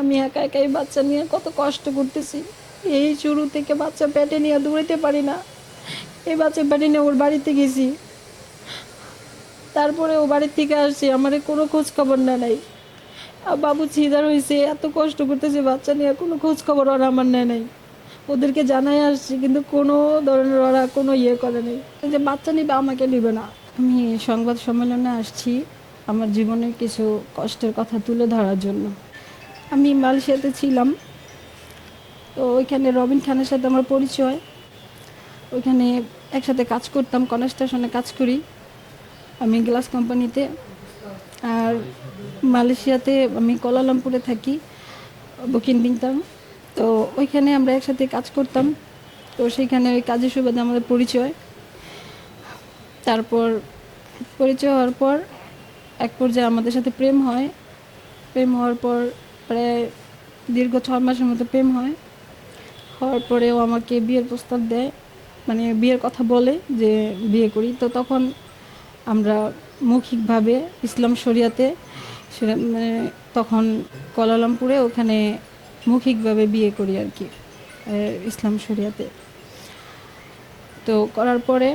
আমি একা একাই বাচ্চা নিয়ে কত কষ্ট করতেছি। এই শুরু থেকে বাচ্চা পেটে নিয়ে দৌড়াতে পারি না। এই বাচ্চা পেটে নিয়ে ওর বাড়িতে গেছি। তারপরে ও বাড়ির থেকে আসছি, আমার কোনো খোঁজ খবর না নাই। আর বাবু ছিদার হয়েছে এত কষ্ট করতেছে, বাচ্চা নিয়ে কোনো খোঁজ খবর ওরা আমার নেয় নাই। ওদেরকে জানাই আসছি, কিন্তু কোনো ধরনের ওরা কোনো ইয়ে করে নেই। যে বাচ্চা নিবে, আমাকে নিবে না। আমি সংবাদ সম্মেলনে আসছি আমার জীবনের কিছু কষ্টের কথা তুলে ধরার জন্য। আমি মালয়েশিয়াতে ছিলাম। তো ওইখানে রবিন খানের সাথে আমার পরিচয়। ওইখানে একসাথে কাজ করতাম কনস্ট্রাকশনে কাজ করি আমি গ্লাস কোম্পানিতে। আর মালয়েশিয়াতে আমি কোলালামপুরে থাকি, বুকিং দিতাম। তো ওইখানে আমরা একসাথে কাজ করতাম। তো সেইখানে ওই কাজের সুবাদে আমাদের পরিচয়। তারপর পরিচয় হওয়ার পর এক পর্যায়ে আমাদের সাথে প্রেম হয়। প্রেম হওয়ার পর প্রায় দীর্ঘ ছয় মাসের মতো প্রেম হয়। হওয়ার পরে ও আমাকে বিয়ের প্রস্তাব দেয় মানে বিয়ের কথা বলে যে বিয়ে করি। তো তখন আমরা মৌখিকভাবে ইসলাম শরিয়াতে মানে তখন কলালামপুরে ওখানে মৌখিকভাবে বিয়ে করি আর কি ইসলাম শরিয়াতে। তো করার পরে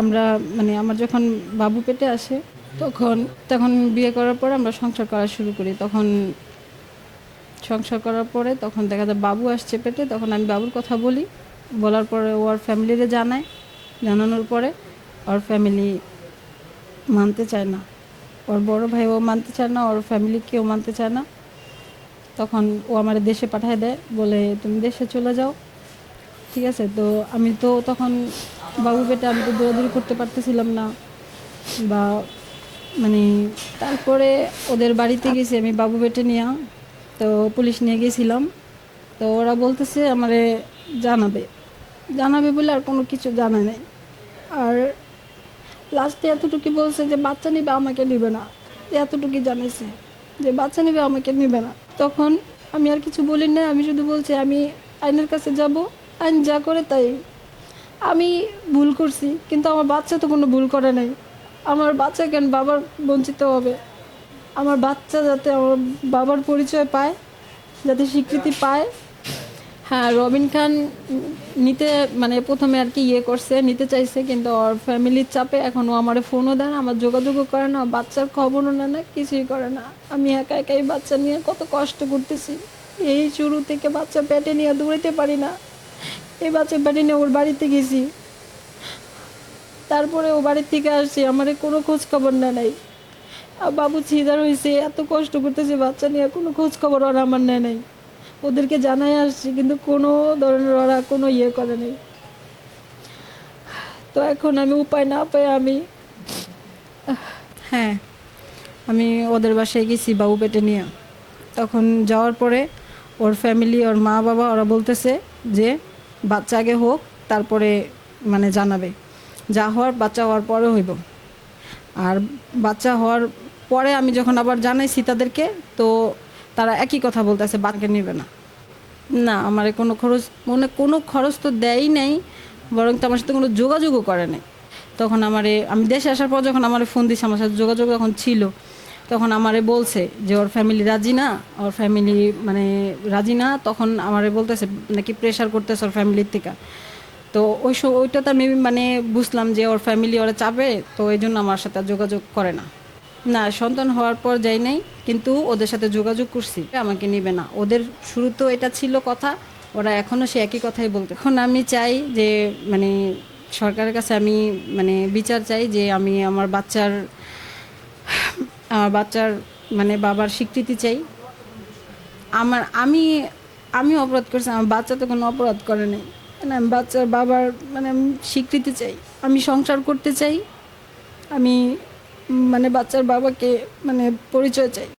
আমরা মানে আমার যখন বাবু পেটে আসে তখন তখন বিয়ে করার পর আমরা সংসার করা শুরু করি। তখন সংসার করার পরে তখন দেখা যায় বাবু আসছে পেটে, তখন আমি বাবুর কথা বলি। বলার পরে ওর ফ্যামিলিরে জানায়। জানানোর পরে ওর ফ্যামিলি মানতে চায় না। ওর বড় ভাই ও মানতে চায় না, ওর ফ্যামিলি কেউ মানতে চায় না। তখন ও আমার দেশে পাঠায় দেয়, বলে, তুমি দেশে চলে যাও। ঠিক আছে? তো আমি তো তখন বাবু পেটে আমি তো দৌড়াদৌড়ি করতে পারতেছিলাম না। বা মানে তারপরে ওদের বাড়িতে গেছি আমি বাবু বেটে নিয়ে, তো পুলিশ নিয়ে গেছিলাম। তো ওরা বলতেছে আমারে জানাবে। জানাবে বলে আর কোনো কিছু জানা নেই। আর লাস্টে এতটুকু বলছে যে, বাচ্চা নিবে, আমাকে নিবে না। এতটুকু জানিয়েছে যে, বাচ্চা নিবে, আমাকে নিবে না। তখন আমি আর কিছু বলি না আমি শুধু বলছি, আমি আইনের কাছে যাব, আইন যা করে তাই। আমি ভুল করছি, কিন্তু আমার বাচ্চা তো কোনো ভুল করে নাই। আমার বাচ্চা কেন বাবার বঞ্চিত হবে? আমার বাচ্চা যাতে আমার বাবার পরিচয় পায়, যাতে স্বীকৃতি পায়। হ্যাঁ রবিন খান নিতে মানে প্রথমে আর কি ইয়ে করছে, নিতে চাইছে, কিন্তু ওর ফ্যামিলির চাপে এখন ও আমার ফোনও দেয় না, আমার যোগাযোগও করে না, বাচ্চার খবরও নেয় না, কিছুই করে না। আমি একা একাই বাচ্চা নিয়ে কত কষ্ট করতেছি। এই শুরু থেকে বাচ্চা পেটে নিয়ে দৌড়াতে পারি না। এই বাচ্চা পেটে নিয়ে ওর বাড়িতে গেছি। তারপরে ও বাড়ির থেকে আসছি আমার কোনো খোঁজ খবর না নাই। আর বাবু ছিদার হয়েছে এত কষ্ট করতেছে, বাচ্চা নিয়ে কোনো খোঁজ খবর ওরা আমার নেয় নাই। ওদেরকে জানাই আসছি, কিন্তু কোনো ধরনের ওরা কোনো ইয়ে করে নেই। তো এখন আমি উপায় না পেয়ে আমি হ্যাঁ আমি ওদের বাসায় গেছি বাবু পেটে নিয়ে। তখন যাওয়ার পরে ওর ফ্যামিলি ওর মা বাবা ওরা বলতেছে যে, বাচ্চা আগে হোক, তারপরে মানে জানাবে। যা হওয়ার বাচ্চা হওয়ার পরে হইব। আর বাচ্চা হওয়ার পরে আমি যখন আবার জানাইছি তাদেরকে, তো তারা একই কথা বলতেছে, বাচ্চাকে নেবে না। না, আমার কোনো খরচ, মনে কোনো খরচ তো দেয়ই নাই, বরং তো আমার সাথে কোনো যোগাযোগও করে নাই। তখন আমারে, আমি দেশে আসার পর যখন আমার ফোন দিছে, আমার সাথে যোগাযোগ যখন ছিল, তখন আমারে বলছে যে ওর ফ্যামিলি রাজি না, ওর ফ্যামিলি মানে রাজি না, তখন আমারে বলতেছে, নাকি প্রেশার করতেছে ওর ফ্যামিলির থেকে? তো ওই সব ওইটা তো আমি মানে বুঝলাম যে ওর ফ্যামিলি ওরা চাবে, তো এই জন্য আমার সাথে যোগাযোগ করে না। না, সন্তান হওয়ার পর যাই নাই, কিন্তু ওদের সাথে যোগাযোগ করছি। আমাকে নিবে না। ওদের শুরু তো এটা ছিল কথা, ওরা এখনও সে একই কথাই বলতে। এখন আমি চাই যে মানে সরকারের কাছে আমি মানে বিচার চাই যে আমি আমার বাচ্চার আমার বাচ্চার মানে বাবার স্বীকৃতি চাই। আমার, আমি আমি অপরাধ করছি, আমার বাচ্চা তো কোনো অপরাধ করে নাই। মানে আমি বাচ্চার বাবার মানে আমি স্বীকৃতি চাই। আমি সংসার করতে চাই। আমি মানে বাচ্চার বাবাকে মানে পরিচয় চাই।